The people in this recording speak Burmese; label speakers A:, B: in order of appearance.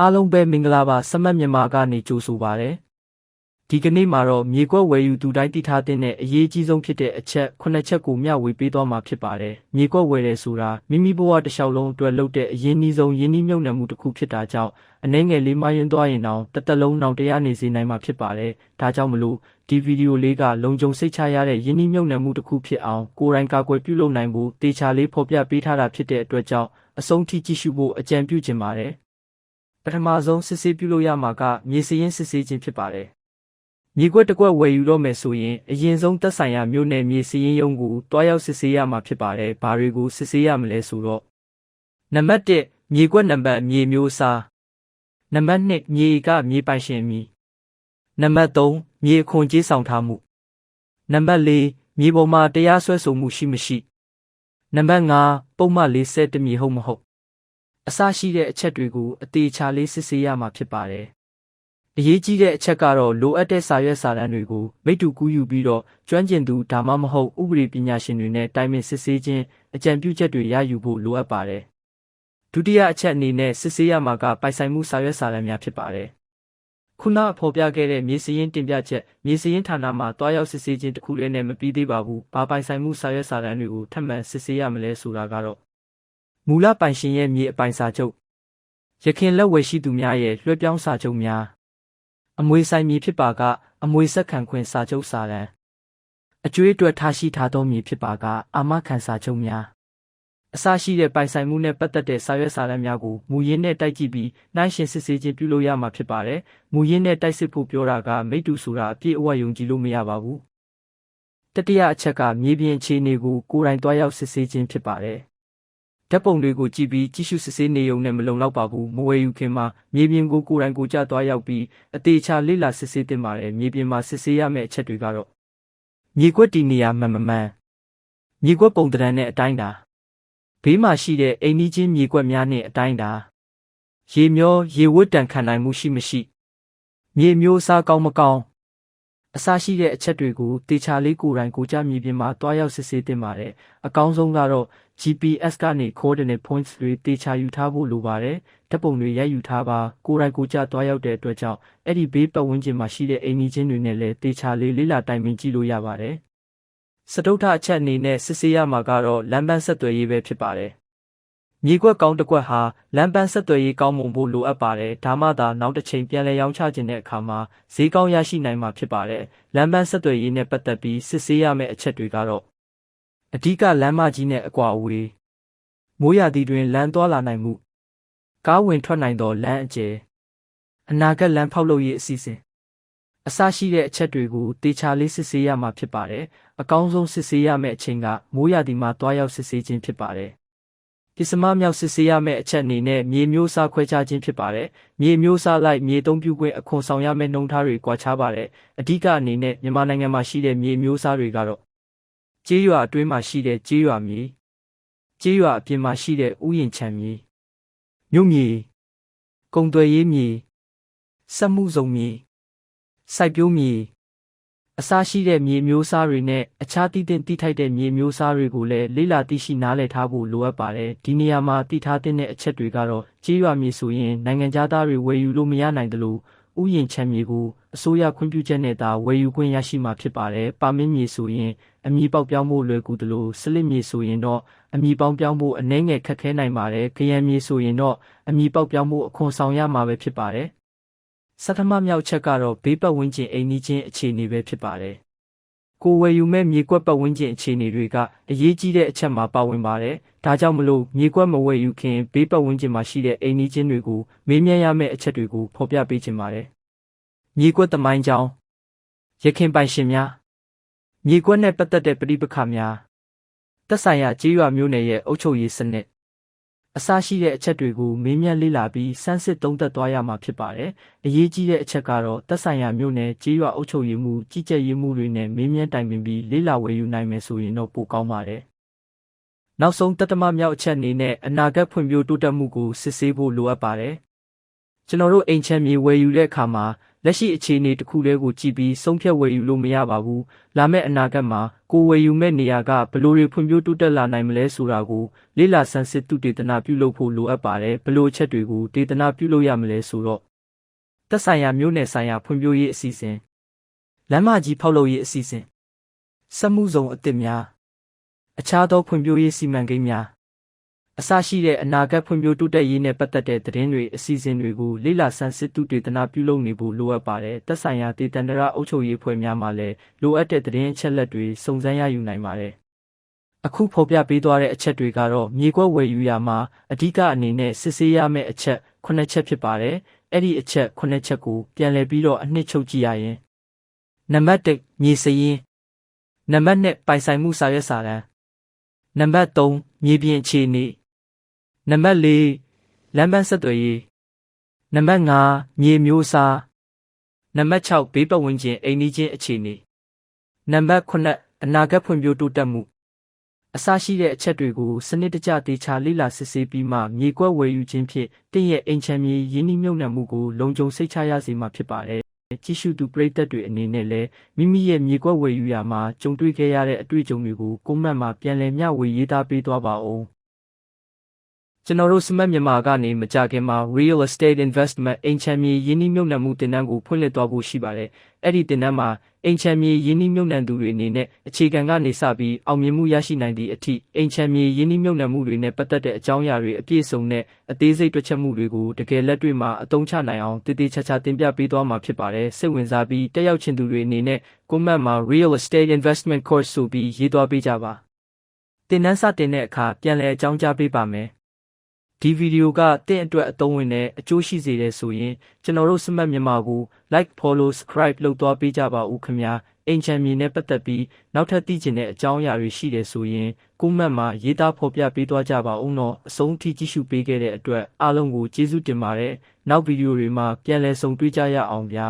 A: အားလုံးပဲမင်္ဂလာပါစမတ်မြန်မာကနေကြိုဆိုပါရစေဒီကနေ့မှာတော့မြေကွက်ဝယ်ယူသူတိုင်းတည်ထားတဲ့အရေးကြီးဆုံးဖြစ်တဲ့အချက်ခုနှစ်ချက်ကိုမျှဝေပေးသွားမှာဖြစ်ပါတယ်မြေကွက်ဝယ်တယ်ဆိုတာမိမိဘဝတစ်လျှောက်လုံးအတွက်လုပ်တဲ့အရင်းနှီးဆုံးရင်းနှီးမြှုပ်နှံမှုတစ်ခုဖြစ်တာကြောင့်အနှဲငယ်လေးမယွင်းသွားရင်တော့တစ်သက်လုံးနောင်တရနေစေနိုင်မှာဖြစ်ပါတယ်ဒါကြောင့်မလို့ဒီဗီဒီယိုလေးကလုံခြုံစိတ်ချရတဲ့ရင်းနှီးမြှုပ်နှံမှုတစ်ခုဖြစ်အောင်ကိုယ်တိုင်ကာကွယ်ပြုလုပ်နိုင်ဖို့တေချာလေးဖော်ပြပေးထားတာဖြစ်တဲ့အတွက်ကြောင့်အဆုံးထိကြည့်ရှုဖို့အကြံပြုချင်ပါတယ် ပထမဆုံးစစ်ဆေးပြုလုပ်ရမှာကမြေစရင်စစ်ဆေးခြင်းဖြစ်ပါတယ်။မြေကွက်တစ်ကွက်ဝယ်ယူတော့မယ်ဆိုရင်အရင်ဆုံးသက်ဆိုင်ရာမြို့နယ်မြေစရင်ရုံးကိုတွားရောက်စစ်ဆေးရမှာဖြစ်ပါတယ်။ဘာတွေကိုစစ်ဆေးရမလဲဆိုတော့နံပါတ်1မြေကွက်နံပါတ်မြေမျိုးအစားနံပါတ်2မြေကမြေပိုင်ရှင်အမည်နံပါတ်3မြေအခွန်ကြေးဆောင်ထားမှုနံပါတ်4မြေပေါ်မှာတရားစွဲဆိုမှုရှိမရှိနံပါတ်5ပုံမှန်40တမြေဟုတ်မဟုတ် အစရှိတဲ့အချက်တွေကိုအသေးချာလေးစစ်ဆေးရမှာဖြစ်ပါတယ်။အရေးကြီးတဲ့အချက်ကတော့လိုအပ်တဲ့စာရွက်စာတမ်းတွေကိုမိတ္တူကူးယူပြီးတော့ကျွမ်းကျင်သူဒါမှမဟုတ်ဥပဒေပညာရှင်တွေနဲ့တိုင်ပင်စစ်ဆေးခြင်းအကြံပြုချက်တွေရယူဖို့လိုအပ်ပါတယ်။ဒုတိယအချက်အနေနဲ့စစ်ဆေးရမှာကပိုင်ဆိုင်မှုစာရွက်စာတမ်းများဖြစ်ပါတယ်။ခုနဖော်ပြခဲ့တဲ့မြေစရင်တင်ပြချက်မြေစရင်ဌာနမှာတွားရောက်စစ်ဆေးခြင်းတစ်ခုလည်းနဲ့မပြီးသေးပါဘူး။ဘာပိုင်ဆိုင်မှုစာရွက်စာတမ်းတွေကိုထပ်မံစစ်ဆေးရမလဲဆိုတာကတော့ မူလပိုင်ရှင်ရဲ့မြေအပိုင်စာချုပ်ရခင်လက်ဝယ်ရှိသူများရဲ့လွှဲပြောင်းစာချုပ်များအမွေဆိုင်မြေဖြစ်ပါက အမွေဆက်ခံခွင့်စာချုပ်စာတမ်းအကျွေးအတွက်ထားရှိထားသောမြေဖြစ်ပါက အာမခံစာချုပ်များအစရှိတဲ့ပိုင်ဆိုင်မှုနဲ့ပတ်သက်တဲ့စာရွက်စာတမ်းများကိုမူရင်းနဲ့တိုက်ကြည့်ပြီးနှိုင်းယှဉ်စစ်ဆေးခြင်းပြုလုပ်ရမှာဖြစ်ပါတယ်။မူရင်းနဲ့တိုက်စစ်ဖို့ပြောတာကမိတ္တူဆိုတာအပြည့်အဝယုံကြည်လို့မရပါဘူး။တတိယအချက်ကမြေပြင်အခြေအနေကိုကိုယ်တိုင်တွားရောက်စစ်ဆေးခြင်းဖြစ်ပါတယ်။ ဓာတ်ပုံတွေကိုကြည့်ပြီးကြည့်ရှုစစ်ဆေးနေုံနဲ့မလုံလောက်ပါဘူးမဝယ်ယူခင်မှာမြေပြင်ကိုကိုယ်တိုင်ကိုကြသွားရောက်ပြီးအသေးချာလေ့လာစစ်ဆေးတင်ပါတယ်မြေပြင်မှာစစ်ဆေးရမယ့်အချက်တွေကတော့မြေကွက်တီနေရာမှန်မမှန်မြေကွက်ပုံတံနဲ့အတိုင်းတာဘေးမှာရှိတဲ့အိမ်နီးချင်းမြေကွက်များနဲ့အတိုင်းတာရေမျောရေဝတ်တန်ခံနိုင်မှုရှိမရှိမြေမျိုးအစားကောင်းမကောင်းအစရှိတဲ့အချက်တွေကိုတေချာလေးကိုယ်တိုင်ကိုကြမြေပြင်မှာတွားရောက်စစ်ဆေးတင်ပါတယ်အကောင်းဆုံးကတော့ GPS ကနေ coordinate points တွေတေချာယူထားဖို့လိုပါတယ်ဓာတ်ပုံတွေရိုက်ယူထားပါကိုယ်တိုင်ကိုကြတွားရောက်တဲ့အတွက်ကြောင့်အဲ့ဒီဘေးပတ်ဝန်းကျင်မှာရှိတဲ့အိမ်နီးချင်းတွေနဲ့လည်းတေချာလေးလေးလာတိုင်ပင်ကြည့်လို့ရပါတယ်စတုထအချက်အနေနဲ့စစ်ဆေးရမှာကတော့လမ်းပန်းဆက်သွယ်ရေးပဲဖြစ်ပါတယ်မြေကွက်ကောင်းတစ်ကွက်ဟာလမ်းပန်းဆက်သွယ်ရေးကောင်းမွန်ဖို့လိုအပ်ပါတယ်ဒါမှသာနောက်တစ်ချိန်ပြန်လည်ရောင်းချခြင်းတဲ့အခါမှာဈေးကောင်းရရှိနိုင်မှာဖြစ်ပါတယ်လမ်းပန်းဆက်သွယ်ရေးနဲ့ပတ်သက်ပြီးစစ်ဆေးရမယ့်အချက်တွေကတော့ အဓိကလမ်းမကြီးနဲ့အကွာအဝေးမိုးရာသီတွင်လမ်းသွားလာနိုင်မှုကားဝင်ထွက်နိုင်သောလမ်းအကျယ်အနာဂတ်လမ်းဖောက်လုပ်ရေးအစီအစဉ်အစရှိတဲ့အချက်တွေကိုတေချာလေးစစ်ဆေးရမှာဖြစ်ပါတယ်အကောင်းဆုံးစစ်ဆေးရမယ့်အချိန်ကမိုးရာသီမှာတွားရောက်စစ်ဆေးခြင်းဖြစ်ပါတယ်ပစ္စမမြောက်စစ်ဆေးရမယ့်အချက်အနေနဲ့မြေမျိုးစားခွဲခြားခြင်းဖြစ်ပါတယ်။မြေမျိုးစားလိုက်မြေသုံးပြုခွင့်အခွန်ဆောင်ရမယ့်နှုန်းထားတွေကွာခြားပါတယ်။အဓိကအနေနဲ့မြန်မာနိုင်ငံမှာရှိတဲ့မြေမျိုးစားတွေကတော့ ကျေးရွာအတွင်းမှာရှိတဲ့ကျေးရွာမြေကျေးရွာအပြင်မှာရှိတဲ့ဥယျာဉ်ခြံမြေမြို့မြေကုံသွယ်ရေးမြေစက်မှုဇုံမြေစိုက်ပျိုးမြေအစရှိတဲ့မြေမျိုးစားတွေနဲ့အခြားတည်တဲ့တိထိုက်တဲ့မြေမျိုးစားတွေကိုလည်းလေ့လာသိရှိနားလည်ထားဖို့လိုအပ်ပါတယ်ဒီနေရာမှာတည်ထားတဲ့အချက်တွေကတော့ကြေးရွာမြေဆိုရင်နိုင်ငံသားတွေဝယ်ယူလို့မရနိုင်တယ်လို့ ဥယျာဉ်ချမ်းမြေကိုအစိုးရခွင့်ပြုချက်နဲ့သာဝယ်ယူခွင့်ရရှိမှာဖြစ်ပါတယ်ပါမစ်မြေဆိုရင်အမည်ပေါက်ပြောင်းဖို့လွယ်ကူတယ်လို့စလစ်မြေဆိုရင်တော့အမည်ပေါင်းပြောင်းဖို့အနှဲငယ်ခက်ခဲနိုင်ပါတယ်ခရမ်းမြေဆိုရင်တော့အမည်ပေါက်ပြောင်းဖို့အခွန်ဆောင်ရမှာပဲဖြစ်ပါတယ်ဆထမမြောက်ချက်ကတော့ဘေးပတ်ဝန်းကျင်အိမ်နီးချင်းအခြေအနေပဲဖြစ်ပါတယ်။ကိုယ်ဝယ်ယူမဲ့မြေကွက်ပတ်ဝန်းကျင်အခြေအနေတွေကအရေးကြီးတဲ့အချက်မှာပါဝင်ပါတယ်။ဒါကြောင့်မလို့မြေကွက်မဝယ်ယူခင်ဘေးပတ်ဝန်းကျင်မှာရှိတဲ့အိမ်နီးချင်းတွေကိုမေးမြန်းရမယ့်အချက်တွေကိုဖော်ပြပေးချင်ပါတယ်။ မြေကွက်သမိုင်းကြောင်းရခင်ပိုင်ရှင်များမြေကွက်နဲ့ပတ်သက်တဲ့ပြိပခါများသက်ဆိုင်ရာကြေးရွာမျိုးနယ်ရဲ့အုပ်ချုပ်ရေးစနစ်အစရှိတဲ့အချက်တွေကိုမေးမြန်းလေ့လာပြီးစမ်းစစ်သုံးသပ်သွားရမှာဖြစ်ပါတယ်။အရေးကြီးတဲ့အချက်ကတော့သက်ဆိုင်ရာမြို့နယ်ကြေးရွာအုပ်ချုပ်ရေးမှုကြီးကြပ်ရေးမှုတွေနဲ့မေးမြန်းတိုင်ပင်ပြီးလေ့လာဝယ်ယူနိုင်မယ်ဆိုရင်တော့ပိုကောင်းပါတယ်။နောက်ဆုံးတတမမြောက်အချက်အနေနဲ့အနာဂတ်ဖွံ့ဖြိုးတိုးတက်မှုကိုစစ်ဆေးဖို့လိုအပ်ပါတယ်။ကျွန်တော်တို့အိမ်ချမ်းမြေဝယ်ယူတဲ့အခါမှာ လက်ရှိအခြေအနေတစ်ခုတည်းကိုကြည့်ပြီးဆုံးဖြတ်ဝယ်ယူလို့မရပါဘူးလာမယ့်အနာဂတ်မှာကိုယ်ဝယ်ယူမဲ့နေရာကဘယ်လိုတွေဖွံ့ဖြိုးတိုးတက်လာနိုင်မလဲဆိုတာကိုလေ့လာဆန်းစစ်သူတေသနာပြုလုပ်ဖို့လိုအပ်ပါတယ်ဘယ်လိုအချက်တွေကိုဒေသနာပြုလုပ်ရမလဲဆိုတော့သက်ဆိုင်ရာမျိုးနယ်ဆိုင်ရာဖွံ့ဖြိုးရေးအစီအစဉ်လမ်းမကြီးဖောက်လုပ်ရေးအစီအစဉ်စက်မှုဇုံအသစ်များအခြားသောဖွံ့ဖြိုးရေးစီမံကိန်းများ အစရှိတဲ့အနာဂတ်ဖွံ့ဖြိုးတိုးတက်ရေးနဲ့ပတ်သက်တဲ့သတင်းတွေအစီအစဉ်တွေကိုလေ့လာဆန်းစစ်သူတေသနာပြုလုပ်နေဖို့လိုအပ်ပါတယ်။သက်ဆိုင်ရာဒေသန္တရအုပ်ချုပ်ရေးဖွဲ့များမှလည်းလိုအပ်တဲ့သတင်းအချက်အလက်တွေစုံစမ်းရယူနိုင်ပါတယ်။အခုဖော်ပြပေးသွားတဲ့အချက်တွေကတော့မြေကွက်ဝယ်ယူရာမှာအဓိကအနေနဲ့စစ်ဆေးရမယ့်အချက်9ချက်ဖြစ်ပါတယ်။အဲ့ဒီအချက်9ချက်ကိုပြန်လည်ပြီးတော့အနှစ်ချုပ်ကြည့်ရရင်နံပါတ်1မြေစရင်းနံပါတ်2ပိုင်ဆိုင်မှုစာရွက်စာတမ်းနံပါတ်3မြေပြင်အခြေအနေ နံပါတ်4လမ်းပန်းဆက်သွယ်ရေးနံပါတ်5မြေမျိုးအစားနံပါတ်6ဘေးပတ်ဝန်းကျင်အိမ်နီးချင်းအခြေအနေနံပါတ်9အနာဂတ်ဖွံ့ဖြိုးတိုးတက်မှုအစရှိတဲ့အချက်တွေကိုစနစ်တကျတေချာလေ့လာစစ်ဆေးပြီးမှမြေကွက်ဝယ်ယူခြင်းဖြင့်တင့်ရဲ့အိမ်ချမ်းမြေရင်းနှီးမြှုပ်နှံမှုကိုလုံခြုံစိတ်ချရစေမှာဖြစ်ပါတယ်ကြည့်ရှုသူပရိသတ်တွေအနေနဲ့လည်းမိမိရဲ့မြေကွက်ဝယ်ယူရာမှာကြုံတွေ့ခဲ့ရတဲ့အတွေ့အကြုံတွေကိုကိုမန့်မှာပြန်လည်မျှဝေရေးသားပေးသွားပါဦး ကျွန်တော်တို့စမတ်မြန်မာကနေမကြခင်မှာ real estate investment အိမ်ချမ်းမြေယင်းနှိမ့်မြုပ်နှံမှုတင်နန်းကိုဖွင့်လှစ်သွားဖို့ရှိပါတယ်။အဲ့ဒီတင်နန်းမှာအိမ်ချမ်းမြေယင်းနှိမ့်မြုပ်နှံသူတွေအနေနဲ့အခြေခံကနေစပြီးအောင်မြင်မှုရရှိနိုင်သည့်အထိအိမ်ချမ်းမြေယင်းနှိမ့်မြုပ်နှံမှုတွေနဲ့ပတ်သက်တဲ့အကြောင်းအရာတွေအပြည့်အစုံနဲ့အသေးစိတ်တွက်ချက်မှုတွေကိုတကယ်လက်တွေ့မှာအသုံးချနိုင်အောင်တည်တည်ချာချာတင်ပြပေးသွားမှာဖြစ်ပါတယ်။စိတ်ဝင်စားပြီးတက်ရောက်ချင်သူတွေအနေနဲ့ကွန်မန့်မှာ real estate investment course ဆိုပြီးရေးသွားပေးကြပါ။တင်နန်းစတင်တဲ့အခါပြန်လည်အကြောင်းကြားပေးပါမယ်။ ဒီဗီဒီယိုကတင့်အတွက်အသုံးဝင်တဲ့အကျိုးရှိစေတယ်ဆိုရင်ကျွန်တော်တို့စမတ်မြန်မာကို like follow subscribe လုပ်သွားပေးကြပါဦးခင်ဗျာအင်ချန်မြေနဲ့ပတ်သက်ပြီးနောက်ထပ်သိချင်တဲ့အကြောင်းအရာတွေရှိတယ်ဆိုရင်ကိုမန့်မှာရေးသားဖော်ပြပေးသွားကြပါဦးနော်အဆုံးထိကြည့်ရှုပေးခဲ့တဲ့အတွက်အားလုံးကိုကျေးဇူးတင်ပါတယ်နောက်ဗီဒီယိုတွေမှာပြန်လည်ဆုံတွေ့ကြရအောင်ဗျာ